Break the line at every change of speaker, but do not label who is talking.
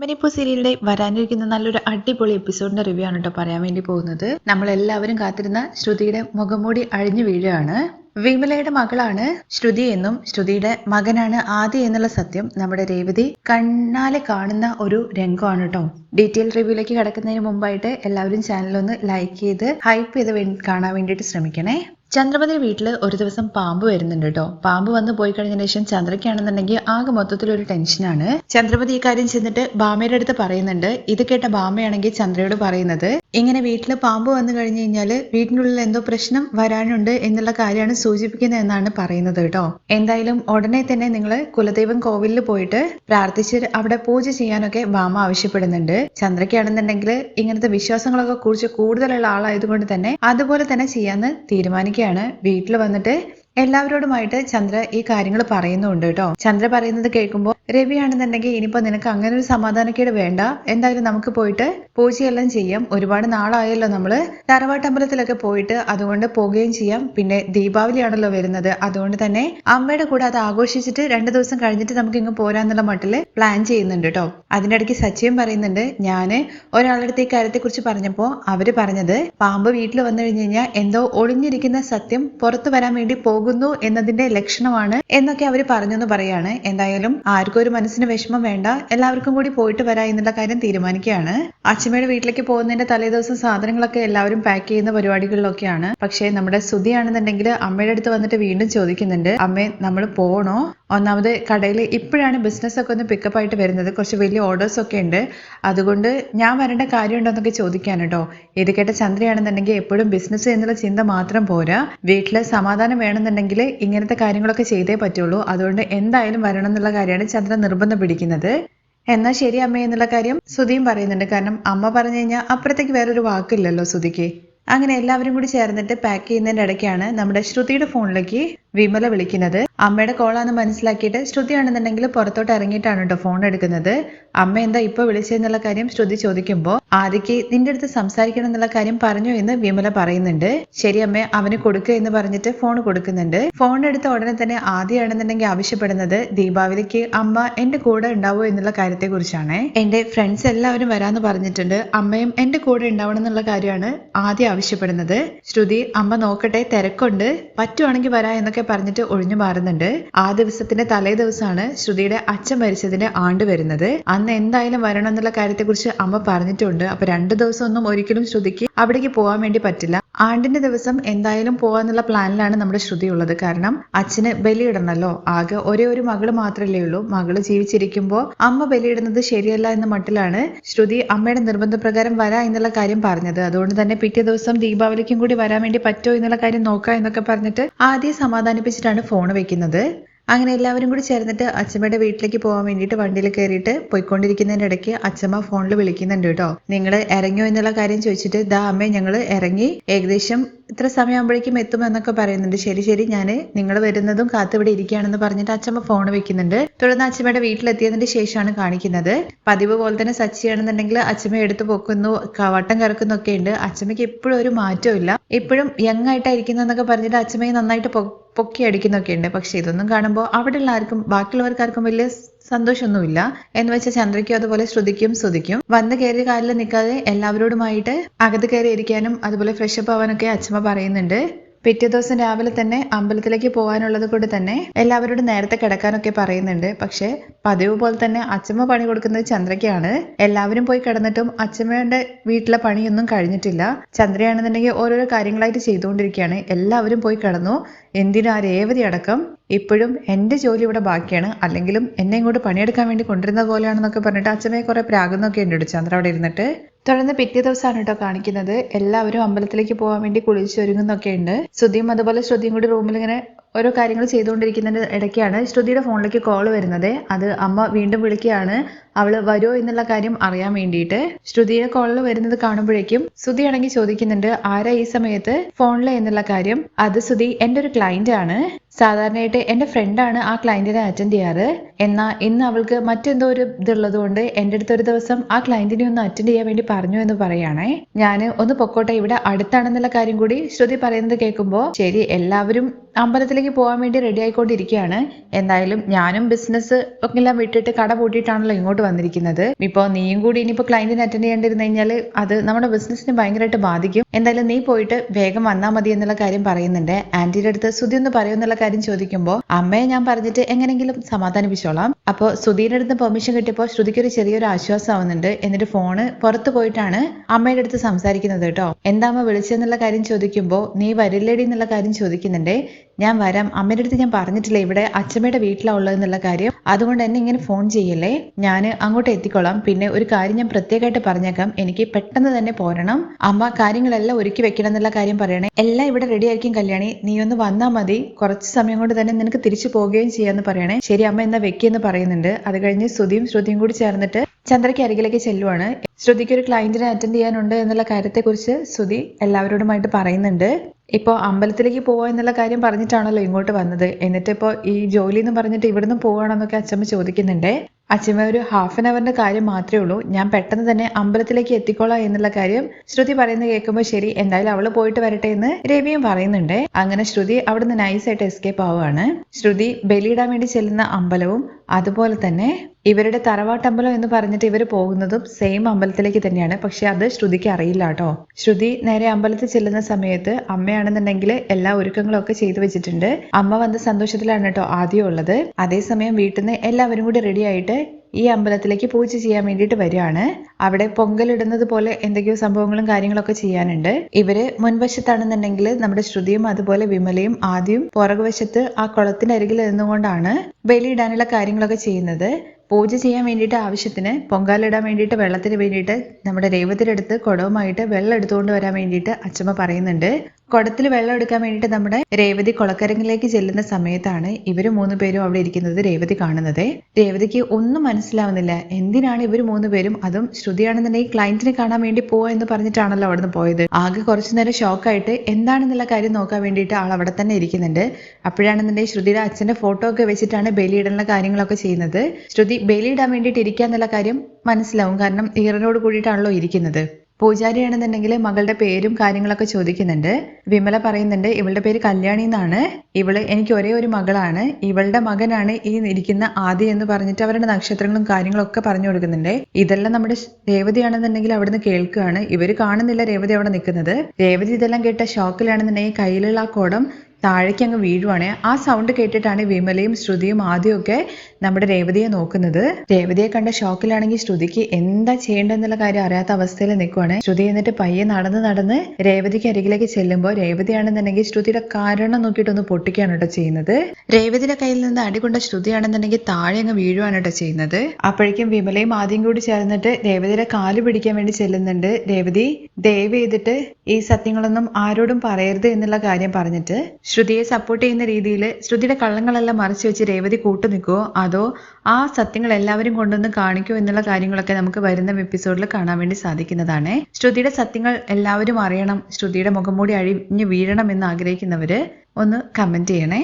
മണിപ്പൂർ സീരിയലിന്റെ വരാനിരിക്കുന്ന നല്ലൊരു അടിപൊളി എപ്പിസോഡിന്റെ റിവ്യൂ ആണ് കേട്ടോ പറയാൻ വേണ്ടി പോകുന്നത്. നമ്മൾ എല്ലാവരും കാത്തിരുന്ന ശ്രുതിയുടെ മുഖംമൂടി അഴിഞ്ഞു വീഴുകയാണ്. വിമലയുടെ മകളാണ് ശ്രുതി എന്നും ശ്രുതിയുടെ മകനാണ് ആദി എന്നുള്ള സത്യം നമ്മുടെ രേവതി കണ്ണാലെ കാണുന്ന ഒരു രംഗമാണ് കേട്ടോ ഡീറ്റെയിൽ റിവ്യൂലേക്ക് കിടക്കുന്നതിന് മുമ്പായിട്ട് എല്ലാവരും ചാനൽ ഒന്ന് ലൈക്ക് ചെയ്ത് ഹൈപ്പ് ചെയ്ത് കാണാൻ വേണ്ടിയിട്ട് ശ്രമിക്കണേ. ചന്ദ്രമതി വീട്ടിൽ ഒരു ദിവസം പാമ്പ് വരുന്നുണ്ട് കേട്ടോ പാമ്പ് വന്ന് പോയി കഴിഞ്ഞതിന് ശേഷം ചന്ദ്രയ്ക്കാണെന്നുണ്ടെങ്കിൽ ആകെ മൊത്തത്തിൽ ഒരു ടെൻഷനാണ് ചന്ദ്രമതി ഈ കാര്യം ചെന്നിട്ട് ബാമയുടെ അടുത്ത് പറയുന്നുണ്ട്. ഇത് കേട്ട ബാമയാണെങ്കിൽ ചന്ദ്രയോട് പറയുന്നത് ഇങ്ങനെ വീട്ടിൽ പാമ്പ് വന്നു കഴിഞ്ഞു കഴിഞ്ഞാൽ വീട്ടിനുള്ളിൽ എന്തോ പ്രശ്നം വരാനുണ്ട് എന്നുള്ള കാര്യമാണ് സൂചിപ്പിക്കുന്നത് എന്നാണ് പറയുന്നത് കേട്ടോ. എന്തായാലും ഉടനെ തന്നെ നിങ്ങൾ കുലദൈവം കോവിലിൽ പോയിട്ട് പ്രാർത്ഥിച്ച് അവിടെ പൂജ ചെയ്യാനൊക്കെ വാമ ആവശ്യപ്പെടുന്നുണ്ട്. ചന്ദ്രയ്ക്കാണെന്നുണ്ടെങ്കിൽ ഇങ്ങനത്തെ വിശ്വാസങ്ങളൊക്കെ കുറിച്ച് കൂടുതലുള്ള ആളായതുകൊണ്ട് തന്നെ അതുപോലെ തന്നെ ചെയ്യാന്ന് തീരുമാനിക്കുകയാണ്. വീട്ടിൽ വന്നിട്ട് എല്ലാവരോടുമായിട്ട് ചന്ദ്ര ഈ കാര്യങ്ങൾ പറയുന്നുണ്ട് കേട്ടോ. ചന്ദ്ര പറയുന്നത് കേൾക്കുമ്പോൾ രവിയാണെന്നുണ്ടെങ്കിൽ ഇനിയിപ്പോ നിനക്ക് അങ്ങനെ ഒരു സമാധാനക്കേട് വേണ്ട. എന്തായാലും നമുക്ക് പോയിട്ട് പൂജയെല്ലാം ചെയ്യാം. ഒരുപാട് നാളായല്ലോ നമ്മൾ. തറവാട്ടമ്പലത്തിലൊക്കെ പോയിട്ട് അതുകൊണ്ട് പോവുകയും ചെയ്യാം. പിന്നെ ദീപാവലിയാണല്ലോ വരുന്നത്. അതുകൊണ്ട് തന്നെ അമ്മയുടെ കൂടെ അത് ആഘോഷിച്ചിട്ട് രണ്ടു ദിവസം കഴിഞ്ഞിട്ട് നമുക്ക് ഇങ്ങ് പോരാന്നുള്ള മട്ടിൽ പ്ലാൻ ചെയ്യുന്നുണ്ട് കേട്ടോ. അതിന്റെ ഇടയ്ക്ക് സച്ചിയും പറയുന്നുണ്ട് ഞാൻ ഒരാളുടെ അടുത്ത് ഈ കാര്യത്തെ കുറിച്ച് പറഞ്ഞപ്പോ അവർ പറഞ്ഞത് പാമ്പ് വീട്ടിൽ വന്നു കഴിഞ്ഞു കഴിഞ്ഞാൽ എന്തോ ഒളിഞ്ഞിരിക്കുന്ന സത്യം പുറത്തു വരാൻ വേണ്ടി പോകുന്നു എന്നതിന്റെ ലക്ഷണമാണ് എന്നൊക്കെ അവർ പറഞ്ഞു എന്ന് പറയാണ്. എന്തായാലും ആർക്കും ഒരു മനസ്സിന് വിഷമം വേണ്ട. എല്ലാവർക്കും കൂടി പോയിട്ട് വരാം എന്നുള്ള കാര്യം തീരുമാനിക്കുകയാണ്. അച്ഛമ്മയുടെ വീട്ടിലേക്ക് പോകുന്നതിന്റെ തലേദിവസം സാധനങ്ങളൊക്കെ എല്ലാവരും പാക്ക് ചെയ്യുന്ന പരിപാടികളിലൊക്കെയാണ്. പക്ഷേ നമ്മുടെ സുധിയാണെന്നുണ്ടെങ്കിൽ അമ്മയുടെ അടുത്ത് വന്നിട്ട് വീണ്ടും ചോദിക്കുന്നുണ്ട് അമ്മേ നമ്മൾ പോകണോ ഒന്നാമത് കടയിൽ ഇപ്പോഴാണ് ബിസിനസ് ഒക്കെ ഒന്ന് പിക്കപ്പ് ആയിട്ട് വരുന്നത്. കുറച്ച് വലിയ ഓർഡേഴ്സ് ഒക്കെ ഉണ്ട്. അതുകൊണ്ട് ഞാൻ വരേണ്ട കാര്യമുണ്ടോ എന്നൊക്കെ ചോദിക്കാൻ കേട്ടോ. ഇത് കേട്ട ചന്ദ്രയാണെന്നുണ്ടെങ്കിൽ എപ്പോഴും ബിസിനസ് എന്നുള്ള ചിന്ത മാത്രം പോരാ. വീട്ടിൽ സമാധാനം വേണമെന്നുണ്ടെങ്കിൽ ഇങ്ങനത്തെ കാര്യങ്ങളൊക്കെ ചെയ്തേ പറ്റുള്ളൂ. അതുകൊണ്ട് എന്തായാലും വരണം എന്നുള്ള കാര്യമാണ് ചന്ദ്ര നിർബന്ധം പിടിക്കുന്നത്. എന്നാ ശരി അമ്മ എന്നുള്ള കാര്യം സുധിയും പറയുന്നുണ്ട്. കാരണം അമ്മ പറഞ്ഞു കഴിഞ്ഞാൽ അപ്പുറത്തേക്ക് വേറൊരു വാക്കില്ലല്ലോ സുധിക്ക്. അങ്ങനെ എല്ലാവരും കൂടി ചേർന്നിട്ട് പാക്ക് ചെയ്യുന്നതിന്റെ ഇടയ്ക്കാണ് നമ്മുടെ ശ്രുതിയുടെ ഫോണിലേക്ക് വിമല വിളിക്കുന്നത്. അമ്മയുടെ കോളാന്ന് മനസ്സിലാക്കിയിട്ട് ശ്രുതിയാണെന്നുണ്ടെങ്കിൽ പുറത്തോട്ട് ഇറങ്ങിയിട്ടാണ് കേട്ടോ ഫോൺ എടുക്കുന്നത്. അമ്മ എന്താ ഇപ്പൊ വിളിച്ചതെന്നുള്ള കാര്യം ശ്രുതി ചോദിക്കുമ്പോൾ ആദിക്ക് നിന്റെ അടുത്ത് സംസാരിക്കണം എന്നുള്ള കാര്യം പറഞ്ഞു എന്ന് വിമല പറയുന്നുണ്ട്. ശരി അമ്മ അവന് കൊടുക്കുക എന്ന് പറഞ്ഞിട്ട് ഫോൺ കൊടുക്കുന്നുണ്ട്. ഫോൺ എടുത്ത ഉടനെ തന്നെ ആദ്യമാണെന്നുണ്ടെങ്കിൽ ആവശ്യപ്പെടുന്നത് ദീപാവലിക്ക് അമ്മ എന്റെ കൂടെ ഉണ്ടാവോ എന്നുള്ള കാര്യത്തെ കുറിച്ചാണ് എന്റെ ഫ്രണ്ട്സ് എല്ലാവരും വരാന്ന് പറഞ്ഞിട്ടുണ്ട്. അമ്മയും എന്റെ കൂടെ ഉണ്ടാവണം എന്നുള്ള കാര്യമാണ് ആദ്യം ആവശ്യപ്പെടുന്നത്. ശ്രുതി അമ്മ നോക്കട്ടെ തിരക്കുണ്ട്. പറ്റുവാണെങ്കിൽ വരാ എന്നൊക്കെ പറഞ്ഞിട്ട് ഒഴിഞ്ഞു മാറുന്നുണ്ട്. ആ ദിവസത്തിന്റെ തലേ ദിവസമാണ് ശ്രുതിയുടെ അച്ഛൻ മരിച്ചതിന്റെ ആണ്ട് വരുന്നത്. അന്ന് എന്തായാലും വരണം എന്നുള്ള കാര്യത്തെക്കുറിച്ച് അമ്മ പറഞ്ഞിട്ടുണ്ട്. അപ്പൊ രണ്ടു ദിവസം ഒന്നും ഒരിക്കലും ശ്രുതിക്ക് അവിടേക്ക് പോകാൻ വേണ്ടി പറ്റില്ല. ആണ്ടിന്റെ ദിവസം എന്തായാലും പോവാന്നുള്ള പ്ലാനിലാണ് നമ്മുടെ ശ്രുതി ഉള്ളത്. കാരണം അച്ഛന് ബലിയിടണല്ലോ. ആകെ ഒരേ ഒരു മകൾ മാത്രമല്ലേ ഉള്ളൂ. മകൾ ജീവിച്ചിരിക്കുമ്പോൾ അമ്മ ബലിയിടുന്നത് ശരിയല്ല എന്ന മട്ടിലാണ് ശ്രുതി അമ്മയുടെ നിർബന്ധപ്രകാരം വരാ എന്നുള്ള കാര്യം പറഞ്ഞത്. അതുകൊണ്ട് തന്നെ പിറ്റേ ദിവസം ദീപാവലിക്കും കൂടി വരാൻ വേണ്ടി പറ്റോ എന്നുള്ള കാര്യം നോക്കാം എന്നൊക്കെ പറഞ്ഞിട്ട് ആദ്യം സമാധാനിപ്പിച്ചിട്ടാണ് ഫോൺ വെക്കുന്നത്. അങ്ങനെ എല്ലാവരും കൂടി ചേർന്നിട്ട് അച്ഛമ്മയുടെ വീട്ടിലേക്ക് പോകാൻ വേണ്ടിയിട്ട് വണ്ടിയിൽ കയറിയിട്ട് പോയിക്കൊണ്ടിരിക്കുന്നതിന്റെ ഇടയ്ക്ക് അച്ഛമ്മ ഫോണിൽ വിളിക്കുന്നുണ്ട് കേട്ടോ. നിങ്ങൾ ഇറങ്ങിയോ എന്നുള്ള കാര്യം ചോദിച്ചിട്ട് ദാ അമ്മേ ഞങ്ങൾ ഇറങ്ങി ഏകദേശം ഇത്ര സമയമാകുമ്പോഴേക്കും എത്തുമെന്നൊക്കെ പറയുന്നുണ്ട്. ശരി ശരി. ഞാൻ നിങ്ങൾ വരുന്നതും കാത്തിവിടെ ഇരിക്കുകയാണെന്ന് പറഞ്ഞിട്ട് അച്ഛമ്മ ഫോൺ വെക്കുന്നുണ്ട്. തുടർന്ന് അച്ഛമ്മയുടെ വീട്ടിലെത്തിയതിന്റെ ശേഷമാണ് കാണിക്കുന്നത്. പതിവ് പോലെ തന്നെ സച്ചിയാണെന്നുണ്ടെങ്കിൽ അച്ഛമ്മ എടുത്തു പൊക്കുന്നു വട്ടം കറക്കുന്നു ഒക്കെ ഉണ്ട് അച്ഛമ്മയ്ക്ക് എപ്പോഴും ഒരു മാറ്റവും എപ്പോഴും യങ് ആയിട്ടായിരിക്കുന്നതെന്നൊക്കെ പറഞ്ഞിട്ട് അച്ഛമ്മയെ നന്നായിട്ട് പൊക്കി അടിക്കുന്നൊക്കെ ഉണ്ട് പക്ഷെ ഇതൊന്നും കാണുമ്പോൾ അവിടെയുള്ള ആർക്കും ബാക്കിയുള്ളവർക്കാർക്കും വലിയ സന്തോഷമൊന്നുമില്ല. എന്ന് വെച്ചാൽ ചന്ദ്രയ്ക്കും അതുപോലെ ശ്രുതിക്കും ശ്രുതിക്കും. വന്ന് കയറിയ കാലിൽ നിൽക്കാതെ എല്ലാവരോടുമായിട്ട് അകത്ത് കയറി ഇരിക്കാനും അതുപോലെ ഫ്രഷ് അപ്പ് ആവാനൊക്കെ അച്ഛമ്മ പറയുന്നുണ്ട്. പിറ്റേ ദിവസം രാവിലെ തന്നെ അമ്പലത്തിലേക്ക് പോകാനുള്ളത് കൊണ്ട് തന്നെ എല്ലാവരോടും നേരത്തെ കിടക്കാനൊക്കെ പറയുന്നുണ്ട്. പക്ഷെ പതിവ് പോലെ തന്നെ അച്ഛമ്മ പണി കൊടുക്കുന്നത് ചന്ദ്രയ്ക്കാണ്. എല്ലാവരും പോയി കിടന്നിട്ടും അച്ഛമ്മയുടെ വീട്ടിലെ പണിയൊന്നും കഴിഞ്ഞിട്ടില്ല. ചന്ദ്രയാണെന്നുണ്ടെങ്കിൽ ഓരോരോ കാര്യങ്ങളായിട്ട് ചെയ്തുകൊണ്ടിരിക്കുകയാണ്. എല്ലാവരും പോയി കിടന്നു. എന്തിനാ രേവതി അടക്കം? ഇപ്പോഴും എന്റെ ജോലി ഇവിടെ ബാക്കിയാണ്. അല്ലെങ്കിലും എന്നെ ഇങ്ങോട്ട് പണിയെടുക്കാൻ വേണ്ടി കൊണ്ടിരുന്ന പോലെയാണെന്നൊക്കെ പറഞ്ഞിട്ട് അച്ഛമ്മയെ കുറെ പ്രാകുന്നൊക്കെ ഉണ്ട് ചന്ദ്ര അവിടെ ഇരുന്നിട്ട്. തുടർന്ന് പിറ്റേ ദിവസമാണ് കേട്ടോ കാണിക്കുന്നത്. എല്ലാവരും അമ്പലത്തിലേക്ക് പോകാൻ വേണ്ടി കുളിച്ചൊരുങ്ങുന്നൊക്കെ ഉണ്ട് ശ്രുതിയും അതുപോലെ ശ്രുതിയും കൂടി റൂമിൽ ഇങ്ങനെ ഓരോ കാര്യങ്ങൾ ചെയ്തുകൊണ്ടിരിക്കുന്നതിന് ഇടയ്ക്കാണ് ശ്രുതിയുടെ ഫോണിലേക്ക് കോൾ വരുന്നത്. അത് അമ്മ വീണ്ടും വിളിക്കുകയാണ്. അവൾ വരുമോ എന്നുള്ള കാര്യം അറിയാൻ വേണ്ടിയിട്ട്. ശ്രുതിയുടെ കോളിൽ വരുന്നത് കാണുമ്പോഴേക്കും ശ്രുതി ആണെങ്കിൽ ചോദിക്കുന്നുണ്ട് ആരാ ഈ സമയത്ത്? ഫോണിൽ എന്നുള്ള കാര്യം. അത് ശ്രുതി എന്റെ ഒരു ക്ലയന്റ് ആണ്. സാധാരണയായിട്ട് എന്റെ ഫ്രണ്ടാണ് ആ ക്ലയന്റിനെ അറ്റൻഡ് ചെയ്യാറ്. എന്നാൽ ഇന്ന് അവൾക്ക് മറ്റെന്തോ ഒരു ഇതുള്ളത് കൊണ്ട് എന്റെ അടുത്ത് ഒരു ദിവസം ആ ക്ലയന്റിനെ ഒന്ന് അറ്റൻഡ് ചെയ്യാൻ വേണ്ടി പറഞ്ഞു എന്ന് പറയുകയാണേ. ഞാൻ ഒന്ന് പൊക്കോട്ടെ ഇവിടെ അടുത്താണെന്നുള്ള കാര്യം കൂടി ശ്രുതി പറയുന്നത് കേൾക്കുമ്പോൾ ശരി എല്ലാവരും അമ്പലത്തിലേക്ക് അമ്പലത്തിലേക്ക് പോകാൻ വേണ്ടി റെഡി ആയിക്കൊണ്ടിരിക്കുകയാണ് എന്തായാലും ഞാനും ബിസിനസ് ഒക്കെ എല്ലാം വിട്ടിട്ട് കട പൂട്ടിയിട്ടാണല്ലോ ഇങ്ങോട്ട് വന്നിരിക്കുന്നത്. ഇപ്പോൾ നീയും കൂടി ഇനിയിപ്പോൾ ക്ലയന്റിനെ അറ്റൻഡ് ചെയ്യേണ്ടിരുന്നു കഴിഞ്ഞാൽ അത് നമ്മുടെ ബിസിനസ്സിനെ ഭയങ്കരമായിട്ട് ബാധിക്കും. എന്തായാലും നീ പോയിട്ട് വേഗം വന്നാൽ മതി എന്നുള്ള കാര്യം പറയുന്നുണ്ട്. ആന്റിയുടെ അടുത്ത് സുധി ഒന്ന് പറയുമെന്നുള്ള കാര്യം ചോദിക്കുമ്പോൾ അമ്മയെ ഞാൻ പറഞ്ഞിട്ട് എങ്ങനെങ്കിലും സമാധാനിപ്പിച്ചോളാം. അപ്പോൾ സുധീന്റെ അടുത്ത് പെർമിഷൻ കിട്ടിയപ്പോൾ ശ്രുതിക്ക് ഒരു ചെറിയൊരു ആശ്വാസം ആവുന്നുണ്ട് എന്നിട്ട് ഫോണ് പുറത്ത് പോയിട്ടാണ് അമ്മയുടെ അടുത്ത് സംസാരിക്കുന്നത് കേട്ടോ. എന്താ അമ്മ വിളിച്ചെന്നുള്ള കാര്യം ചോദിക്കുമ്പോൾ നീ വരില്ലേടി എന്നുള്ള കാര്യം ചോദിക്കുന്നുണ്ട്. ഞാൻ വരാം. അമ്മയുടെ അടുത്ത് ഞാൻ പറഞ്ഞിട്ടില്ല ഇവിടെ അച്ഛമ്മയുടെ വീട്ടിലാണ് ഉള്ളതെന്നുള്ള കാര്യം. അതുകൊണ്ട് എന്നെ ഇങ്ങനെ ഫോൺ ചെയ്യല്ലേ? ഞാൻ അങ്ങോട്ട് എത്തിക്കോളാം. പിന്നെ ഒരു കാര്യം ഞാൻ പ്രത്യേകമായിട്ട് പറഞ്ഞേക്കാം. എനിക്ക് പെട്ടെന്ന് തന്നെ പോരണം. അമ്മ കാര്യങ്ങളെല്ലാം ഒരുക്കി വെക്കണം എന്നുള്ള കാര്യം പറയണേ. എല്ലാം ഇവിടെ റെഡി ആയിരിക്കും കല്യാണി. നീ ഒന്ന് വന്നാൽ മതി. കുറച്ച് സമയം കൊണ്ട് തന്നെ നിനക്ക് തിരിച്ചു പോവുകയും ചെയ്യാന്ന് പറയണേ. ശരി അമ്മ എന്നാ വെക്കിയെന്ന് പറയുന്നുണ്ട്. അത് കഴിഞ്ഞ് ശ്രുതിയും ശ്രുതിയും കൂടി ചേർന്നിട്ട് ചന്ദ്രയ്ക്ക് അരികിലേക്ക് ചെല്ലുവാണ്. ശ്രുതിക്ക് ഒരു ക്ലയന്റിനെ അറ്റൻഡ് ചെയ്യാനുണ്ട് എന്നുള്ള കാര്യത്തെക്കുറിച്ച് ശ്രുതി എല്ലാവരോടുമായിട്ട് പറയുന്നുണ്ട്. ഇപ്പോൾ അമ്പലത്തിലേക്ക് പോവുക എന്നുള്ള കാര്യം പറഞ്ഞിട്ടാണല്ലോ ഇങ്ങോട്ട് വന്നത്. എന്നിട്ടിപ്പോൾ ഈ ജോലി എന്ന് പറഞ്ഞിട്ട് ഇവിടുന്ന് പോവുകയാണെന്നൊക്കെ അച്ഛമ്മ ചോദിക്കുന്നുണ്ട്. അച്ഛമ്മ ഒരു ഹാഫ് ആൻ അവറിന്റെ കാര്യം മാത്രമേ ഉള്ളൂ. ഞാൻ പെട്ടെന്ന് തന്നെ അമ്പലത്തിലേക്ക് എത്തിക്കോളാം എന്നുള്ള കാര്യം ശ്രുതി പറയുന്നത് കേൾക്കുമ്പോൾ ശരി എന്തായാലും അവൾ പോയിട്ട് വരട്ടെ എന്ന് രവിയും പറയുന്നുണ്ട്. അങ്ങനെ ശ്രുതി അവിടുന്ന് നൈസായിട്ട് എസ്കേപ്പ് ആവുകയാണ്. ശ്രുതി ബലിയിടാൻ വേണ്ടി ചെല്ലുന്ന അമ്പലവും അതുപോലെ തന്നെ ഇവരുടെ തറവാട്ടമ്പലം എന്ന് പറഞ്ഞിട്ട് ഇവർ പോകുന്നതും സെയിം അമ്പലത്തിലേക്ക് തന്നെയാണ്. പക്ഷെ അത് ശ്രുതിക്ക് അറിയില്ല കേട്ടോ. ശ്രുതി നേരെ അമ്പലത്തിൽ ചെല്ലുന്ന സമയത്ത് അമ്മയാണെന്നുണ്ടെങ്കിൽ എല്ലാ ഒരുക്കങ്ങളും ഒക്കെ ചെയ്തു വെച്ചിട്ടുണ്ട്. അമ്മ വന്ന സന്തോഷത്തിലാണ് കേട്ടോ ആദ്യം ഉള്ളത്. അതേസമയം വീട്ടിൽ നിന്ന് എല്ലാവരും കൂടി റെഡി ആയിട്ട് ഈ അമ്പലത്തിലേക്ക് പൂജ ചെയ്യാൻ വേണ്ടിയിട്ട് വരികയാണ്. അവിടെ പൊങ്കലിടുന്നത് പോലെ എന്തൊക്കെയോ സംഭവങ്ങളും കാര്യങ്ങളൊക്കെ ചെയ്യാനുണ്ട്. ഇവർ മുൻവശത്താണെന്നുണ്ടെങ്കിൽ നമ്മുടെ ശ്രുതിയും അതുപോലെ വിമലയും ആദ്യം പുറകുവശത്ത് ആ കുളത്തിന്റെ അരികിൽ നിന്നുകൊണ്ടാണ് ബലിയിടാനുള്ള കാര്യങ്ങളൊക്കെ ചെയ്യുന്നത്. പൂജ ചെയ്യാൻ വേണ്ടിയിട്ട് ആവശ്യത്തിന് പൊങ്കാലിടാൻ വേണ്ടിയിട്ട് വെള്ളത്തിന് വേണ്ടിയിട്ട് നമ്മുടെ രേവതിയുടെ കുടവുമായിട്ട് വെള്ളം എടുത്തുകൊണ്ട് വരാൻ വേണ്ടിയിട്ട് അച്ഛമ്മ പറയുന്നുണ്ട്. കുടത്തിൽ വെള്ളം എടുക്കാൻ വേണ്ടിയിട്ട് നമ്മുടെ രേവതി കുളക്കരങ്ങിലേക്ക് ചെല്ലുന്ന സമയത്താണ് ഇവർ മൂന്ന് പേരും അവിടെ ഇരിക്കുന്നത് രേവതി കാണുന്നത്. രേവതിക്ക് ഒന്നും മനസ്സിലാവുന്നില്ല. എന്തിനാണ് ഇവർ മൂന്ന് പേരും? അതും ശ്രുതിയാണെന്നുണ്ടെങ്കിൽ ക്ലയന്റിനെ കാണാൻ വേണ്ടി പോവാ എന്ന് പറഞ്ഞിട്ടാണല്ലോ അവിടുന്ന് പോയത്. ആകെ കുറച്ചു നേരം ഷോക്കായിട്ട് എന്താണെന്നുള്ള കാര്യം നോക്കാൻ വേണ്ടിയിട്ട് ആൾ അവിടെ തന്നെ ഇരിക്കുന്നുണ്ട്. അപ്പോഴാണെന്നുണ്ടെങ്കിൽ ശ്രുതിയുടെ അച്ഛന്റെ ഫോട്ടോ ഒക്കെ വെച്ചിട്ടാണ് ബലിയിടുന്ന കാര്യങ്ങളൊക്കെ ചെയ്യുന്നത്. ശ്രുതി ബലിയിടാൻ വേണ്ടിയിട്ട് ഇരിക്കുക എന്നുള്ള കാര്യം മനസ്സിലാവും. കാരണം ഈറനോട് കൂടിയിട്ടാണല്ലോ ഇരിക്കുന്നത്. പൂജാരിയാണെന്നുണ്ടെങ്കിൽ മകളുടെ പേരും കാര്യങ്ങളൊക്കെ ചോദിക്കുന്നുണ്ട്. വിമല പറയുന്നുണ്ട് ഇവളുടെ പേര് കല്യാണി എന്നാണ്. ഇവൾ എനിക്ക് ഒരേ ഒരു മകളാണ്. ഇവളുടെ മകനാണ് ഈ ഇരിക്കുന്ന ആദി എന്ന് പറഞ്ഞിട്ട് അവരുടെ നക്ഷത്രങ്ങളും കാര്യങ്ങളും ഒക്കെ പറഞ്ഞു കൊടുക്കുന്നുണ്ട്. ഇതെല്ലാം നമ്മുടെ രേവതിയാണെന്നുണ്ടെങ്കിൽ അവിടുന്ന് കേൾക്കുകയാണ്. ഇവർ കാണുന്നില്ല രേവതി അവിടെ നിൽക്കുന്നത്. രേവതി ഇതെല്ലാം കേട്ട ഷോക്കിലാണെന്നുണ്ടെങ്കിൽ കയ്യിലുള്ള ആ കുടം താഴേക്ക് അങ്ങ് വീഴുവാണ്. ആ സൗണ്ട് കേട്ടിട്ടാണ് വിമലയും ശ്രുതിയും ആദ്യമൊക്കെ നമ്മുടെ രേവതിയെ നോക്കുന്നത്. രേവതിയെ കണ്ട ഷോക്കിലാണെങ്കിൽ ശ്രുതിക്ക് എന്താ ചെയ്യേണ്ടെന്നുള്ള കാര്യം അറിയാത്ത അവസ്ഥയിൽ നിൽക്കുവാണ് ശ്രുതി എന്നിട്ട് പയ്യെ നടന്ന് നടന്ന് രേവതിക്ക് അരികിലേക്ക് ചെല്ലുമ്പോൾ രേവതിയാണെന്നുണ്ടെങ്കിൽ ശ്രുതിയുടെ കാരണം നോക്കിയിട്ടൊന്ന് പൊട്ടിക്കുകയാണ് കേട്ടോ ചെയ്യുന്നത്. രേവതിയുടെ കയ്യിൽ നിന്ന് അടികൊണ്ട ശ്രുതിയാണെന്നുണ്ടെങ്കിൽ താഴെ അങ്ങ് വീഴുവാണ് കേട്ടോ ചെയ്യുന്നത്. അപ്പോഴേക്കും വിമലയും ആദ്യം കൂടി ചേർന്നിട്ട് രേവതിയുടെ കാൽ പിടിക്കാൻ വേണ്ടി ചെല്ലുന്നുണ്ട്. രേവതി ദയവ് ചെയ്തിട്ട് ഈ സത്യങ്ങളൊന്നും ആരോടും പറയരുത് എന്നുള്ള കാര്യം പറഞ്ഞിട്ട് ശ്രുതിയെ സപ്പോർട്ട് ചെയ്യുന്ന രീതിയിൽ ശ്രുതിയുടെ കള്ളങ്ങളെല്ലാം മറച്ചു വെച്ച് രേവതി കൂട്ടു നിൽക്കുമോ അതോ ആ സത്യങ്ങൾ എല്ലാവരും കൊണ്ടുവന്ന് കാണിക്കുമോ എന്നുള്ള കാര്യങ്ങളൊക്കെ നമുക്ക് വരുന്ന എപ്പിസോഡിൽ കാണാൻ വേണ്ടി സാധിക്കുന്നതാണ്. ശ്രുതിയുടെ സത്യങ്ങൾ എല്ലാവരും അറിയണം. ശ്രുതിയുടെ മുഖം മൂടി അഴിഞ്ഞു വീഴണം എന്ന് ആഗ്രഹിക്കുന്നവര് ഒന്ന് കമന്റ് ചെയ്യണേ.